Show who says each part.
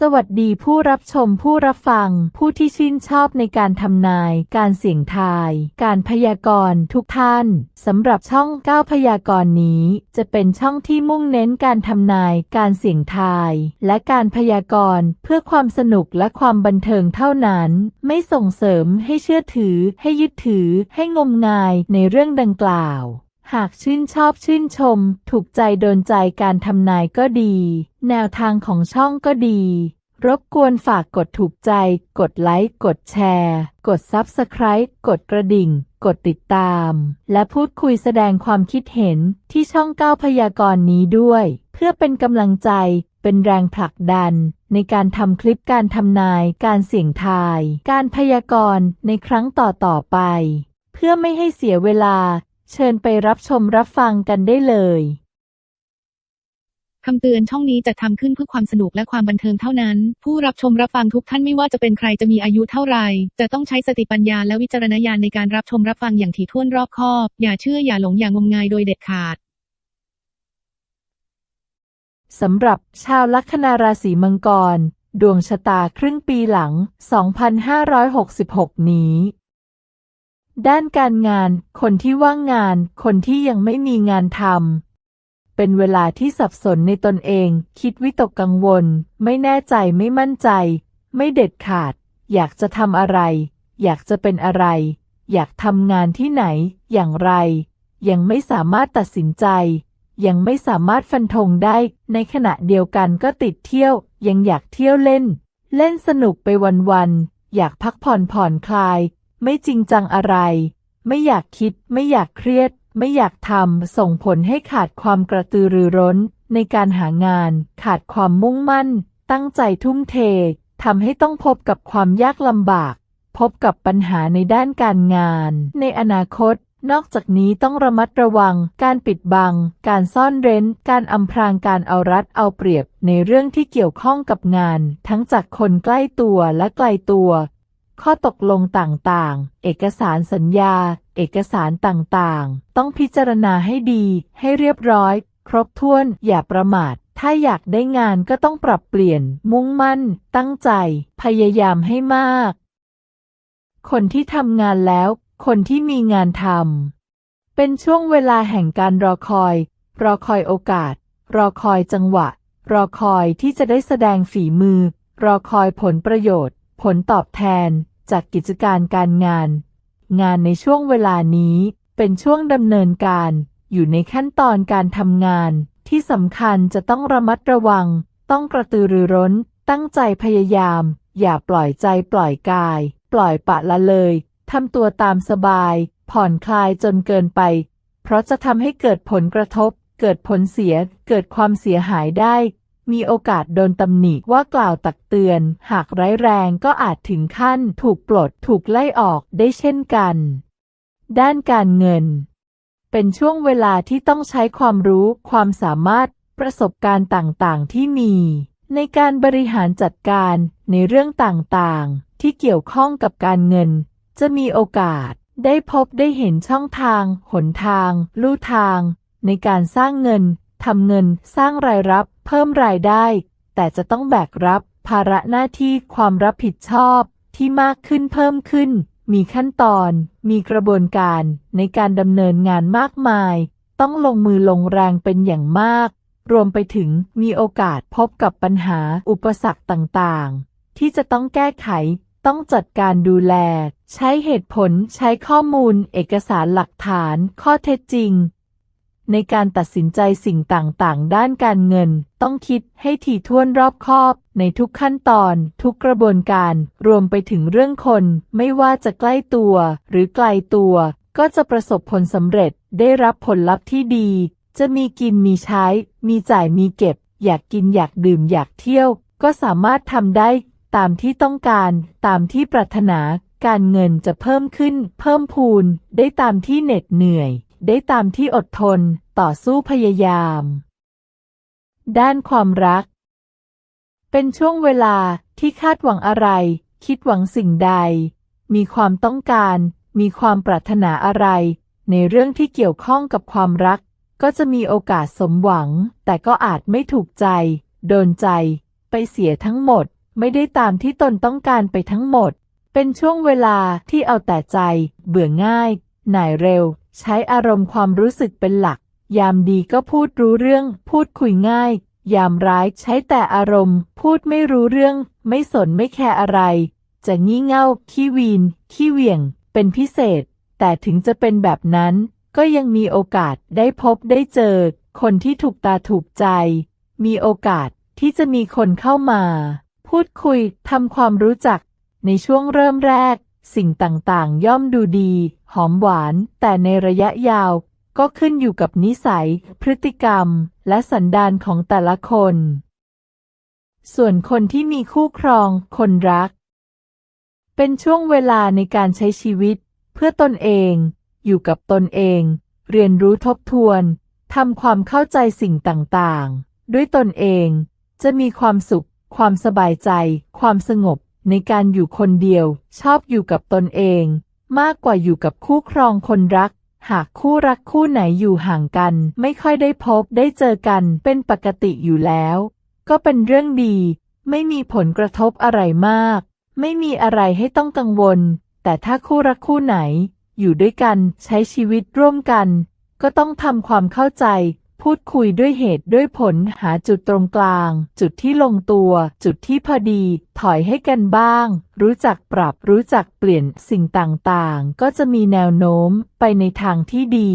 Speaker 1: สวัสดีผู้รับชมผู้รับฟัง ผู้ที่ชื่นชอบในการทำนาย การเสี่ยงทาย การพยากรณ์ทุกท่านสำหรับช่องก้าพยากรณ์นี้ จะเป็นช่องที่มุ่งเน้นการทำนาย การเสี่ยงทาย และการพยากรณ์เพื่อความสนุกและความบันเทิงเท่านั้น ไม่ส่งเสริมให้เชื่อถือ ให้ยึดถือ ให้งมงายในเรื่องดังกล่าว หากชื่นชอบชื่นชม ถูกใจโดนใจการทำนายก็ดี แนวทางของช่องก็ดี รบกวนฝากกดถูกใจ กดไลค์ กดแชร์ กด Subscribe กดกระดิ่ง กดติดตาม และพูดคุยแสดงความคิดเห็นที่ช่องก้าวพยากรณ์นี้ด้วย เพื่อเป็นกำลังใจ เป็นแรงผลักดัน ในการทำคลิปการทำนาย การเสี่ยงทาย การพยากรณ์ในครั้งต่อๆไป เพื่อไม่ให้เสียเวลา เชิญไปรับชมรับฟังกันได้เลย
Speaker 2: คำเตือนช่องนี้จะทำขึ้นเพื่อความสนุกและความบันเทิงเท่านั้น ผู้รับชมรับฟังทุกท่านไม่ว่าจะเป็นใครจะมีอายุเท่าไหร่จะต้องใช้สติปัญญาและวิจารณญาณในการรับชมรับฟังอย่างถี่ถ้วนรอบคอบ อย่าเชื่ออย่าหลงอย่างมงายโดยเด็ดขาด
Speaker 1: สำหรับชาวลัคนาราศีมังกร ดวงชะตาครึ่งปีหลัง 2566 นี้ ด้านการงาน คนที่ว่างงาน คนที่ยังไม่มีงานทำ เป็นเวลาที่สับสนในตนเอง คิดวิตกกังวล ไม่แน่ใจ ไม่มั่นใจ ไม่เด็ดขาด อยากจะทำอะไร อยากจะเป็นอะไร อยากทำงานที่ไหน อย่างไร ยังไม่สามารถตัดสินใจ ยังไม่สามารถฟันธงได้ ในขณะเดียวกันก็ติดเที่ยว ยังอยากเที่ยวเล่น เล่นสนุกไปวันๆ อยากพักผ่อนผ่อนคลาย ไม่จริงจังอะไร ไม่อยากคิด ไม่อยากเครียด ไม่อยากทำ ส่งผลให้ขาดความกระตือรือร้น ในการหางาน ขาดความมุ่งมั่น ตั้งใจทุ่มเททำให้ต้องพบกับความยากลำบาก พบกับปัญหาในด้านการงาน ในอนาคต นอกจากนี้ต้องระมัดระวัง การปิดบัง การซ่อนเร้น การอำพรางการเอารัดเอาเปรียบ ในเรื่องที่เกี่ยวข้องกับงาน ทั้งจากคนใกล้ตัวและไกลตัว ข้อตกลงต่างๆ เอกสารสัญญา เอกสารต่างๆ ต้องพิจารณาให้ดี ให้เรียบร้อย ครบถ้วน อย่าประมาท ถ้าอยากได้งานก็ต้องปรับเปลี่ยน มุ่งมั่น ตั้งใจ พยายามให้มาก คนที่ทำงานแล้ว คนที่มีงานทำ เป็นช่วงเวลาแห่งการรอคอย รอคอยโอกาส รอคอยจังหวะ รอคอยที่จะได้แสดงฝีมือ รอคอยผลประโยชน์ ผลตอบแทนจากกิจการการงาน งานในช่วงเวลานี้เป็นช่วงดำเนินการ อยู่ในขั้นตอนการทำงาน ที่สำคัญจะต้องระมัดระวัง ต้องกระตือรือร้น ตั้งใจพยายาม อย่าปล่อยใจปล่อยกาย ปล่อยปะละเลยทำตัวตามสบาย ผ่อนคลายจนเกินไป เพราะจะทำให้เกิดผลกระทบ เกิดผลเสีย เกิดความเสียหายได้ มีโอกาสโดนตำหนิว่ากล่าวตักเตือน หากร้ายแรงก็อาจถึงขั้นถูกปลดถูกไล่ออกได้เช่นกัน ด้านการเงิน เป็นช่วงเวลาที่ต้องใช้ความรู้ความสามารถประสบการณ์ต่างๆ ที่มี ในการบริหารจัดการในเรื่องต่างๆ ที่เกี่ยวข้องกับการเงิน จะมีโอกาสได้พบได้เห็นช่องทาง หนทาง ลู่ทาง ในการสร้างเงิน ทำเงินสร้างรายรับ เพิ่มรายได้ แต่จะต้องแบกรับ ภาระหน้าที่ความรับผิดชอบที่มากขึ้นเพิ่มขึ้น มีขั้นตอน มีกระบวนการในการดำเนินงานมากมาย ต้องลงมือลงแรงเป็นอย่างมาก รวมไปถึงมีโอกาสพบกับปัญหาอุปสรรคต่างๆ ที่จะต้องแก้ไข ต้องจัดการดูแล ใช้เหตุผล ใช้ข้อมูล เอกสารหลักฐาน ข้อเท็จจริง ในการตัดสินใจสิ่งต่างๆ ด้านการเงิน ต้องคิดให้ถี่ถ้วนรอบคอบ ในทุกขั้นตอน ทุกกระบวนการ รวมไปถึงเรื่องคน ไม่ว่าจะใกล้ตัว หรือไกลตัว ก็จะประสบผลสำเร็จ ได้รับผลลัพธ์ที่ดี จะมีกินมีใช้ มีจ่ายมีเก็บ อยากกินอยากดื่มอยากเที่ยว ก็สามารถทำได้ ตามที่ต้องการ ตามที่ปรารถนา การเงินจะเพิ่มขึ้น เพิ่มพูน ได้ตามที่เหน็ดเหนื่อยได้ตามที่อดทน ต่อสู้พยายาม ด้านความรัก เป็นช่วงเวลาที่คาดหวังอะไร คิดหวังสิ่งใด มีความต้องการ มีความปรารถนาอะไร ในเรื่องที่เกี่ยวข้องกับความรัก ก็จะมีโอกาสสมหวัง แต่ก็อาจไม่ถูกใจ โดนใจ ไปเสียทั้งหมด ไม่ได้ตามที่ตนต้องการไปทั้งหมด เป็นช่วงเวลาที่เอาแต่ใจ เบื่อง่ายหน่ายเร็ว ใช้อารมณ์ความรู้สึกเป็นหลัก ยามดีก็พูดรู้เรื่อง พูดคุยง่าย ยามร้ายใช้แต่อารมณ์ พูดไม่รู้เรื่อง ไม่สนไม่แคร์อะไร จะงี่เง่า ขี้วีน ขี้เหวี่ยง เป็นพิเศษ แต่ถึงจะเป็นแบบนั้น ก็ยังมีโอกาสได้พบได้เจอ คนที่ถูกตาถูกใจ มีโอกาสที่จะมีคนเข้ามา พูดคุยทำความรู้จัก ในช่วงเริ่มแรก สิ่งต่างๆ ย่อมดูดี หอมหวาน แต่ในระยะยาว ก็ขึ้นอยู่กับนิสัย พฤติกรรม และสันดานของแต่ละคน ส่วนคนที่มีคู่ครอง คนรัก เป็นช่วงเวลาในการใช้ชีวิต เพื่อตนเอง อยู่กับตนเอง เรียนรู้ทบทวนทำความเข้าใจสิ่งต่างๆ ด้วยตนเอง จะมีความสุข ความสบายใจ ความสงบ ในการอยู่คนเดียว ชอบอยู่กับตนเอง มากกว่าอยู่กับคู่ครองคนรัก หากคู่รักคู่ไหนอยู่ห่างกัน ไม่ค่อยได้พบได้เจอกันเป็นปกติอยู่แล้ว ก็เป็นเรื่องดี ไม่มีผลกระทบอะไรมาก ไม่มีอะไรให้ต้องกังวล แต่ถ้าคู่รักคู่ไหน อยู่ด้วยกันใช้ชีวิตร่วมกัน ก็ต้องทำความเข้าใจ พูดคุยด้วยเหตุด้วยผลหาจุดตรงกลาง จุดที่ลงตัว จุดที่พอดี ถอยให้กันบ้าง รู้จักปรับ รู้จักเปลี่ยนสิ่งต่างๆ ก็จะมีแนวโน้มไปในทางที่ดี